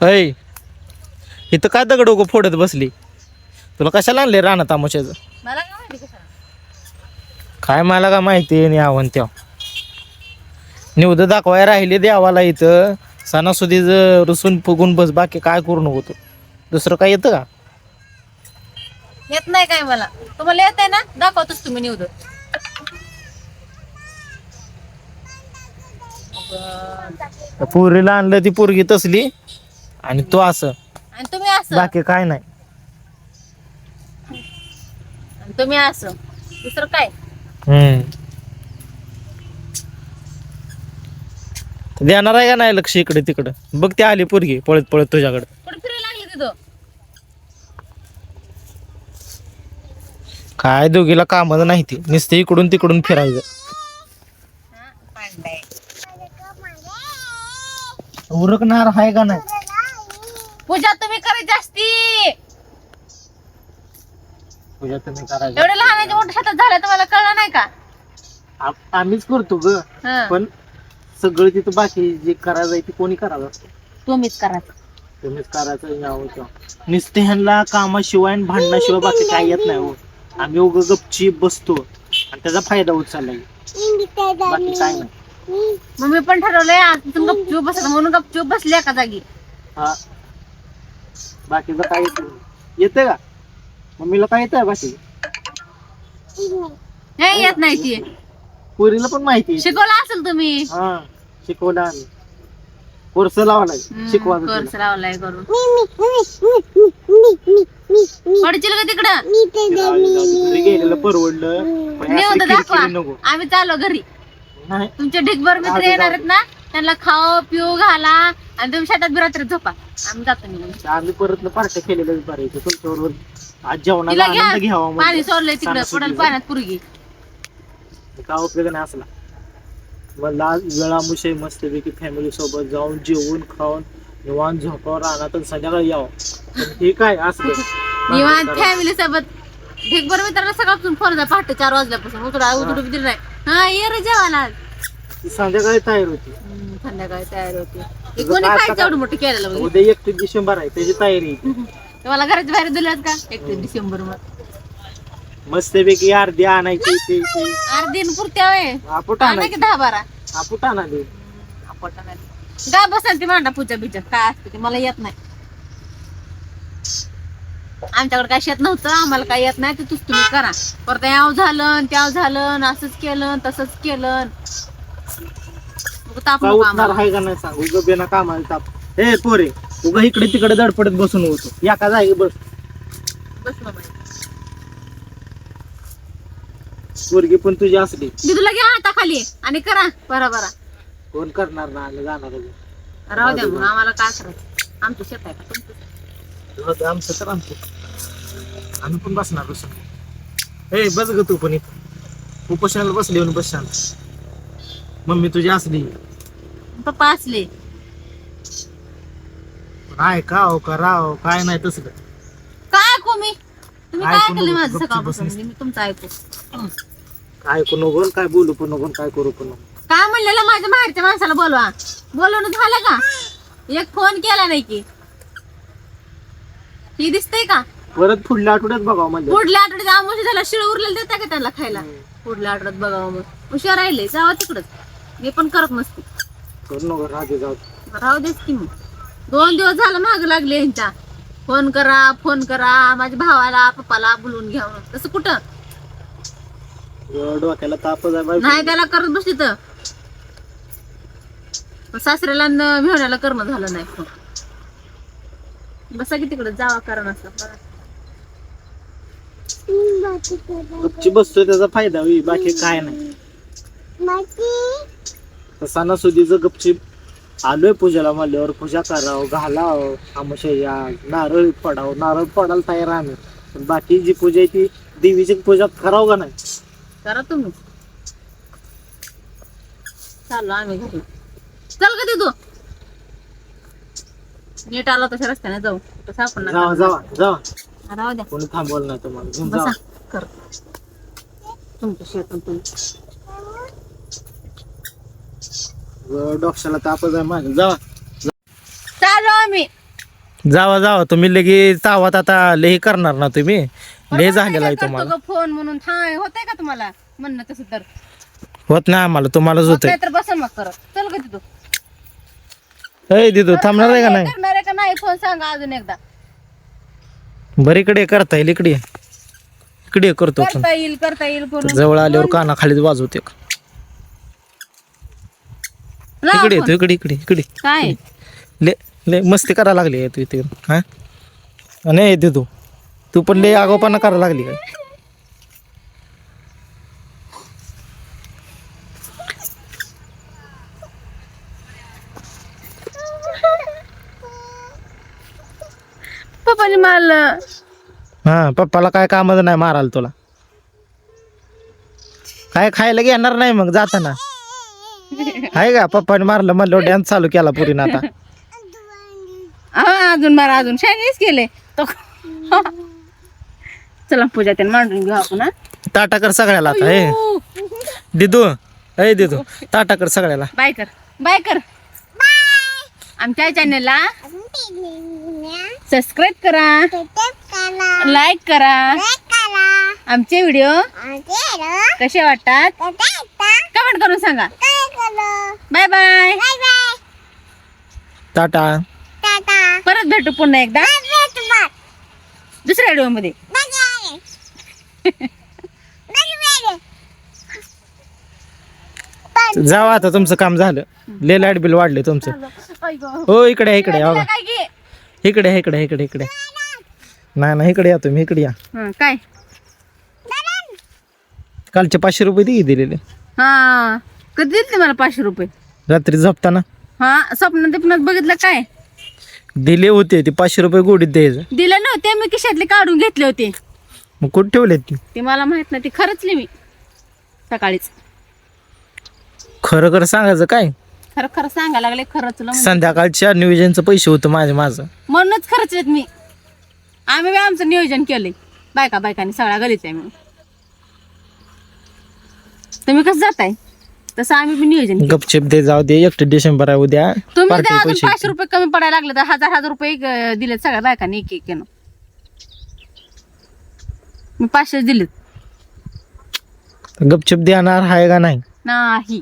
अय इथं काय दगड उगं फोडत बसली? तुला कशाला आणले राणा तामोशाचं? मला काय माहिती कशाला? काय मला का माहिती आहे आव्हान त्या. निवद दाखवाय राहिले देवाला इथं. सणासुदी रुसून फुगून बस बाकी काय करू नको तू. दुसरं काय येतं का? येत नाही काय मला. तुम्हाला येत आहे ना? दाखवतोच तुम्ही निवड पोरीला आणलं ती पोरगी तसली. आणि तो असं. आणि तुम्ही असं. बाकी काय नाही. आणि तुम्ही असं. दुसरं काय? हम्म. देणार आहे का नाही लक्ष इकडे तिकडं? बघ ती आली पोरगी पळत पळत तुझ्याकडे. कुठे फिरायला लागले तिथं काय दोघीला कामच नाही ती. नुसते इकडून तिकडून फिरायचं. हा, पांडय उरकणार आहे का नाही? पूजा तुम्ही करा जास्ती पूजा तुम्ही करायचं एवढे लहानाच्या मोठ्या हातात झालं तुम्हाला कळलं नाही का? आप- आम्हीच करतो ग. हा, पण सगळं तिथं बाकी जे करायचं आहे ते कोणी करायचं असतं? तुम्हीच करा तुम्हीच करायचं. नुसते ह्यांना कामाशिवाय आणि भांडणाशिवाय बाकी काय येत नाही हो. आम्ही उगं गपची बसतो. आणि त्याचा फायदा होत चाललाय. बाकी काय नाही. मग मी पण ठरवलंय आज गपचूप बसत म्हणून गपचूप बसले एका जागी. हा. बाकीचं काय येत? येते का? मम्मीला काय येत आहे बाकी? नाही येत नाही ती. पोरीला पण माहिती आहे. शिकवलं असेल तुम्ही. हा शिकवलं आम्ही. कोर्स शिकवा कोर्स लावलाय करून. पडशील का तिकडं? गेलेलं परवडलं. पण नेऊन असं तर दाखवा. किरकिरी नको. आम्ही चाललो घरी. नाही. तुमचे ढिगभर मित्र येणार आहेत ना? त्यांना खाओ पिऊ घाला आणि तुम्ही शेतात बिरात्री झोपा. आम्ही जातो निघून. आम्ही परत पार्ट्या केलेल्या बरं तुमच्याबरोबर. आज जेवणाला तिला आनंद घ्यावा पाणी. सोडलंय तिकडं सणासुदीचं. पडल पाण्यात पुरगी. काय उपयोग नाही असला. मला आज वेळामुशे मस्तपैकी फॅमिली सोबत जाऊन जेवून खाऊन निवांत झोपावर राहणार तर संध्याकाळी यावं. पण हे काय असलं? निवांत फॅमिली सोबत. ढिगभर मित्राला सकाळपासून फोन जा पहाटे चार वाजल्यापासून. उतरा उतरू दिली नाही. हा ये रे जेवायला. ती संध्याकाळी तयार होती. संध्याकाळी तयार होते. कोणी आता- एवढं मोठं केलेलं बघ? उद्या एकतीस डिसेंबर आहे त्याची तयारी. तुम्हाला घराच्या बाहेर दिल्यात का? एकतीस डिसेंबरमध्ये मस्तपैकी अर्धी आणायची ते ते. आठ दिन पुरत्या वय आपुट आणा की आणायची. दहा बारा. आपुट आणायची. गा बसाल ती मांडा पूजा बिजा. काय असते ते मला येत नाही. आमच्याकडे काय शेत नव्हतं आम्हाला काय येत नाही ते तुझ तुम्ही करा. परत याव झालं त्याव झालं असंच केलं तसंच केलं ताप काय नको उठणार आम्हाला. आहे का नाही सांग? उगं बेना कामाला ताप. ए पोरे उगा इकडे तिकडे दडपडत बसून होतो या का जागी बस. बस बाबा. पोरगी पण तुझी असली. दिदूला घ्या हाताखाली आणि करा. बरा बरा. कोण करणार ना आलं जाणार आहे. राहू द्या मग आम्हाला काय करायचं आमचं शेत आहे का तुमचं? दे, आमचं तर आमचं. आम्ही पण बसणार बसून. ए बस ग तू पण इथं. उपोषणाला बसली येऊन बस शांत मम्मी तुझी असली. पप्पा असले. काय का हो का राव काय नाही तसलं काय. ऐकू मी? तुम्ही काय ऐकू ऐकलं नको, माझं गपचूप सकाळपासून? बसलीस. मी तुमचं ऐकू. काय ऐकू नको काय बोलू पण नको काय करू पण नको. काय म्हणलेलं? माझ्या बाहेरच्या माणसाला बोलवा. बोलवणं झालं का? एक फोन केला नाही की. ही दिसतंय का? परत पुढल्या आठवड्यात बघावं म्हणजे पुढल्या आठवड्यात आमोशी झाला शिळ उरलेलं देता का त्याला खायला? पुढल्या आठवड्यात बघावं मग हुशार राहिले जावा तिकडच मी पण करत नसते करू नको राहते जाऊ राहू देच की मग दोन दिवस झालं माग लागले यांच्या फोन करा फोन करा माझ्या भावाला पप्पाला बोलवून घ्या म्हणून. तसं कुठं दे. डोक्याला तापच आहे बाई. नाही त्याला करत बसली तर पण सासऱ्याला न मिळवण्याला करणं झालं नाही फोन बसा की तिकडे जावा कारण असं. गपची बसतोय त्याचा फायदा होईल बाकी काय नाही सणासुदीचं गपचीप. आलोय पूजेला म्हणल्यावर पूजा करावं घालावं आमच्या या नारळ पडावं. नारळ पडायला तयार आहे आम्ही. पण बाकी जी पूजा आहे ती देवीची पूजा करावं का नाही? करा तुम्ही. चाललो आम्ही घरी. चल का तू नीट आला तशा रस्त्याने जाऊ. तसं आपण जावा जावा जावा. राहू द्या. कोणी थांबवलं नाही तुम्हाला घेऊन जावा. कर. शेतून तुम्ही. डोक्याला तापच आहे माझ्या जावा. चालू आम्ही. जावा जावा. तुम्ही लगेच तावात आता. लई करणार ना तुम्ही? लय झालेला आहे तुम्हाला. फोन म्हणून? हाय होतंय का तुम्हाला? म्हणणं तसं तर. होत नाही आम्हाला. तुम्हालाच होत नाही तर बसन मग करत. चल का तू आहे दिदू थांबणार आहे का नाही करणार आहे का नाही? फोन सांगा अजून एकदा. बरं इकडे करता येईल इकडे. इकडे करतो करता येईल करता येईल करून जवळ आल्यावर काना खालीच वाजवते. इकडे. येतो इकडे इकडे इकडे. काय? ले ले मस्ती करायला लागली आहे तू इथे. हा? नाही येते तू. तू पण लय आगोपणा करायला लागली काय पप्पाने मारलं. हा पप्पाला काय कामच नाही मारायला तुला. काय खायला घेणार नाही मग जाताना. आहे का? पप्पाने मारलं म्हणलं डॅन्स चालू केला पुरीनं आता. हा अजून मारा अजून. शायनीच केले तो चला पूजा त्याला मांडून घेऊ आपण हा. ताटा कर सगळ्याला आता हे दिदू ए दिदू ताटा कर सगळ्याला. बाय कर. बाय कर. आमच्या चॅनलला सबस्क्राईब करा. लाईक करा. आमचे व्हिडिओ कसे वाटतात? कमेंट करून सांगा. बाय बाय ताटा परत भेटू पुन्हा एकदा. दुसऱ्या व्हिडिओमध्ये. जावा आता तुमचं काम झालं. ले लाइट बिल वाढले तुमचं. हो इकडे आहे, इकडे या बघा. काय घे इकडे आहे, इकडे इकडे इकडे नाही नाही इकडे या तुम्ही इकडे या. हं, काय? कालचे पाचशे रुपये दिले दिलेले. हा. कधी दिले मला पाचशे रुपये? रात्री झोपताना. हा स्वप्न दिपनात बघितलं काय? दिले होते ते पाचशे रुपये गोडीत द्यायचं. दिलं नव्हते मी खिशातले काढून घेतले होते. मग कुठे ठेवलेत ती? ते मला माहीत नाही ते खरंचली मी. सकाळीच. खरं खरं सांगायचं काय? खरं खरं सांगायला लागले खरंच संध्याकाळच्या नियोजनचं पैसे होतं माझे माझं. म्हणूनच खर्चलेत मी. आम्ही बी आमचं नियोजन केलंय. बायका बायकांनी सगळा गलीच आहे मी तुम्ही कसं जाताय? तसं आम्ही बी नियोजन केलं. गपचिप दे जाऊ दे एकटे डिसेंबर आहे उद्या. तुम्ही पार्टी ते अजून पैसे. पाचशे रुपये कमी पडायला लागले तर हजार हजार रुपये अं, दिलेत सगळ्या बायकांनी एक एक मी पाचशे दिलेत. गपचिप देणार आहे का नाही? नाही.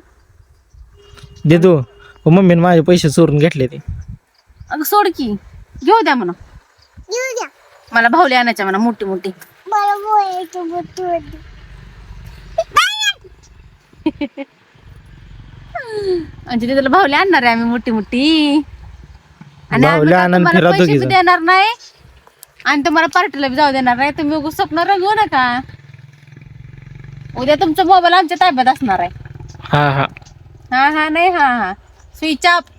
दे तू. हो मम्मीने माझे पैसे चोरून घेतले ते. अगं सोड की. घेऊ द्या म्हणा. मला भावले आणायच्या म्हणा मोठी मोठी. म्हणजे त्याला भावले आणणार आहे आम्ही मोठी मोठी. आणि आम्ही भावले काय आणून तुम्हाला फिरा पैसे दोघी बी जण. देणार नाही. आणि तुम्हाला पार्टीला बी जाऊ देणार नाही. तुम्ही उगाच स्वप्न रंगवू नका. उद्या तुमचा मोबाईल आमच्या ताब्यात असणार आहे. हा हा. हा हा नाही हा हा. स्विच ऑफ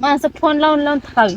माणसं फोन लावून लावून थकावी